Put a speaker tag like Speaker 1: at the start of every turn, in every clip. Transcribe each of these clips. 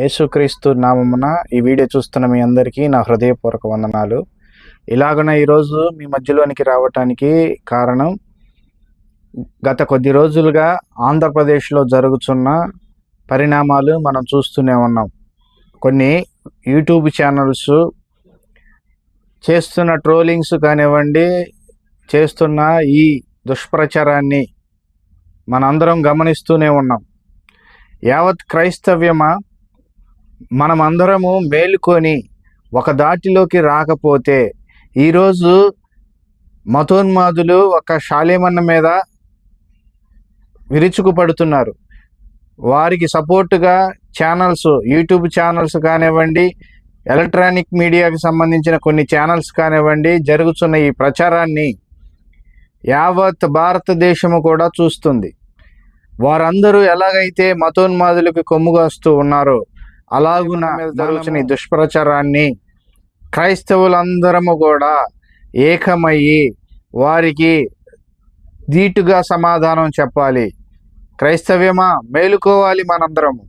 Speaker 1: యేసుక్రీస్తు నామమున ఈ వీడియో చూస్తున్న మీ అందరికీ నా హృదయపూర్వక వందనాలు. ఇలాగన ఈరోజు మీ మధ్యలోనికి రావటానికి కారణం గత కొద్ది రోజులుగా ఆంధ్రప్రదేశ్లో జరుగుతున్న పరిణామాలు మనం చూస్తూనే ఉన్నాం. కొన్ని యూట్యూబ్ ఛానల్స్ చేస్తున్న ట్రోలింగ్స్ కానివ్వండి చేస్తున్న ఈ దుష్ప్రచారాన్ని మనందరం గమనిస్తూనే ఉన్నాం. యావత్ క్రైస్తవ్యమా మనమందరము మేలుకొని ఒక దాటిలోకి రాకపోతే ఈరోజు మతోన్మాదులు ఒక శాలేమన్న మీద విరుచుకుపడుతున్నారు. వారికి సపోర్టుగా ఛానల్స్ యూట్యూబ్ ఛానల్స్ కానివ్వండి ఎలక్ట్రానిక్ మీడియాకి సంబంధించిన కొన్ని ఛానల్స్ కానివ్వండి జరుగుతున్న ఈ ప్రచారాన్ని యావత్ భారతదేశము కూడా చూస్తుంది. వారందరూ ఎలాగైతే మతోన్మాదులకు కొమ్ముగాస్తూ ఉన్నారో అలాగున జరుగుతున్న దుష్ప్రచారాన్ని క్రైస్తవులందరము కూడా ఏకమయ్యి వారికి ధీటుగా సమాధానం చెప్పాలి. క్రైస్తవ్యమా? మేలుకోవాలి మనందరము.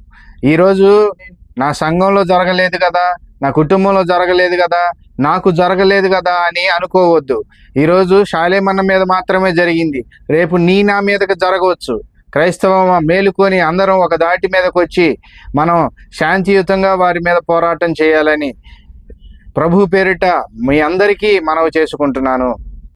Speaker 1: ఈరోజు నా సంఘంలో జరగలేదు కదా? నా కుటుంబంలో జరగలేదు కదా? నాకు జరగలేదు కదా అని అనుకోవద్దు. ఈరోజు శాలేమన్న మీద మాత్రమే జరిగింది. రేపు నీ నా మీదకి జరగవచ్చు. క్రైస్తవ మేలుకొని అందరం ఒక దాటి మీదకి వచ్చి మనం శాంతియుతంగా వారి మీద పోరాటం చేయాలని ప్రభు పేరిట మీ అందరికీ మనవి చేసుకుంటున్నాను.